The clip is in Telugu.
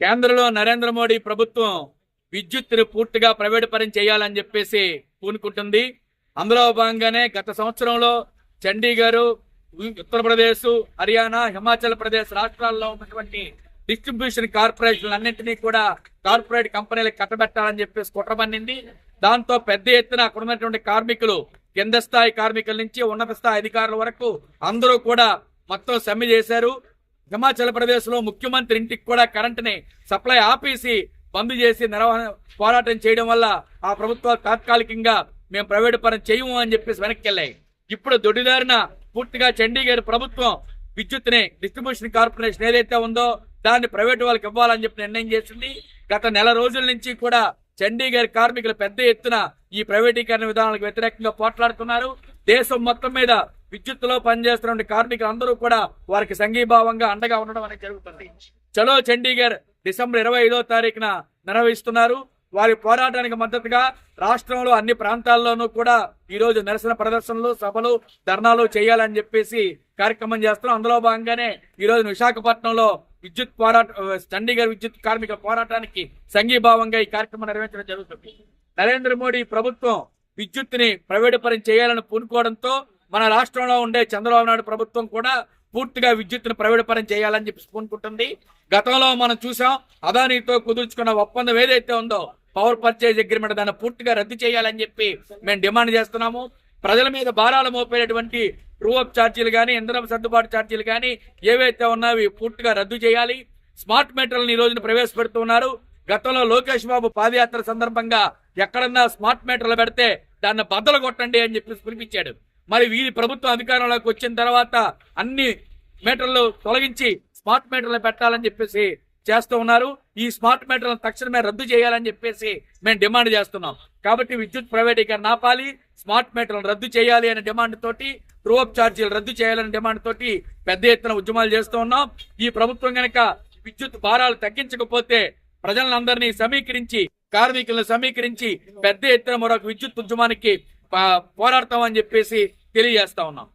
కేంద్రంలో నరేంద్ర మోడీ ప్రభుత్వం విద్యుత్తును పూర్తిగా ప్రైవేటుపరం చేయాలని చెప్పేసి పూనుకుంటుంది. అందులో భాగంగానే గత సంవత్సరంలో చండీగఢ్ ఉత్తరప్రదేశ్ హర్యానా హిమాచల్ ప్రదేశ్ రాష్ట్రాల్లో ఉన్నటువంటి డిస్ట్రిబ్యూషన్ కార్పొరేషన్లు అన్నింటినీ కూడా కార్పొరేట్ కంపెనీలకు కట్టబెట్టాలని చెప్పేసి కుట్రపన్నింది. దాంతో పెద్ద ఎత్తున అక్కడ ఉన్నటువంటి కార్మికులు కింద స్థాయి కార్మికుల నుంచి ఉన్నత స్థాయి అధికారుల వరకు అందరూ కూడా మొత్తం సమ్మె చేశారు. హిమాచల్ ప్రదేశ్లో ముఖ్యమంత్రి ఇంటికి కూడా కరెంటుని సప్లై ఆపేసి బంద్ చేసి నిర్వహణ పోరాటం చేయడం వల్ల ఆ ప్రభుత్వాలు తాత్కాలికంగా మేము ప్రైవేట్ పరం చేయము అని చెప్పేసి వెనక్కి వెళ్ళాయి. ఇప్పుడు దొడ్డిదారిన పూర్తిగా చండీగఢ్ ప్రభుత్వం విద్యుత్ని డిస్ట్రిబ్యూషన్ కార్పొరేషన్ ఏదైతే ఉందో దాన్ని ప్రైవేట్ వాళ్ళకి ఇవ్వాలని చెప్పి నిర్ణయం చేసింది. గత నెల రోజుల నుంచి కూడా చండీగఢ్ కార్మికులు పెద్ద ఎత్తున ఈ ప్రైవేటీకరణ విధానాలకు వ్యతిరేకంగా పోట్లాడుతున్నారు. దేశం మొత్తం మీద విద్యుత్తులో పనిచేస్తున్న కార్మికులు అందరూ కూడా వారికి సంఘీభావంగా అండగా ఉండడం అనేది జరుగుతుంది. చలో చండీగఢ్ డిసెంబర్ ఇరవై ఐదో తారీఖున నిర్వహిస్తున్నారు. వారి పోరాటానికి మద్దతుగా రాష్ట్రంలో అన్ని ప్రాంతాల్లోనూ కూడా ఈ రోజు నిరసన ప్రదర్శనలు సభలు ధర్నాలు చేయాలని చెప్పేసి కార్యక్రమం చేస్తున్నాం. అందులో భాగంగానే ఈ రోజు విశాఖపట్నంలో విద్యుత్ పోరాట చండీగఢ్ విద్యుత్ కార్మిక పోరాటానికి సంఘీభావంగా ఈ కార్యక్రమం నిర్వహించడం జరుగుతుంది. నరేంద్ర మోడీ ప్రభుత్వం విద్యుత్తుని ప్రైవేటు పరం చేయాలని పూనుకోవడంతో మన రాష్ట్రంలో ఉండే చంద్రబాబు నాయుడు ప్రభుత్వం కూడా పూర్తిగా విద్యుత్తును ప్రైవేటు చేయాలని చెప్పి పూనుకుంటుంది గతంలో మనం చూసాం అదానీతో కుదుర్చుకున్న ఒప్పందం ఏదైతే ఉందో పవర్ పర్చేజ్ అగ్రిమెంట్ దాన్ని పూర్తిగా రద్దు చేయాలని చెప్పి మేము డిమాండ్ చేస్తున్నాము. ప్రజల మీద భారాలు మోపేటటువంటి రూఅప్ ఛార్జీలు కానీ ఇంధనం సర్దుబాటు ఛార్జీలు కానీ ఏవైతే ఉన్నాయో అవి పూర్తిగా రద్దు చేయాలి. స్మార్ట్ మీటర్లను ఈ రోజున ప్రవేశపెడుతున్నారు గతంలో లోకేష్ బాబు పాదయాత్ర సందర్భంగా ఎక్కడన్నా స్మార్ట్ మీటర్లు పెడితే దాన్ని బద్దలు కొట్టండి అని చెప్పి పిలిపించాడు. మరి వీరి ప్రభుత్వం అధికారంలోకి వచ్చిన తర్వాత అన్ని మీటర్లు తొలగించి స్మార్ట్ మీటర్లు పెట్టాలని చెప్పేసి చేస్తూ ఉన్నారు. ఈ స్మార్ట్ మీటర్లను తక్షణమే రద్దు చేయాలని చెప్పేసి మేము డిమాండ్ చేస్తున్నాం. కాబట్టి విద్యుత్ ప్రైవేటీకరణ ఆపాలి స్మార్ట్ మీటర్లను రద్దు చేయాలి అనే డిమాండ్ తోటి ట్రూఅప్ ఛార్జీలు రద్దు చేయాలనే డిమాండ్ తోటి పెద్ద ఎత్తున ఉద్యమాలు చేస్తూ ఉన్నాం. ఈ ప్రభుత్వం కనుక విద్యుత్ భారాలు తగ్గించకపోతే ప్రజలందరినీ సమీకరించి కార్మికులను సమీకరించి పెద్ద ఎత్తున మరొక విద్యుత్ ఉద్యమానికి పోరాడతామని చెప్పేసి తెలియజేస్తా ఉన్నాం.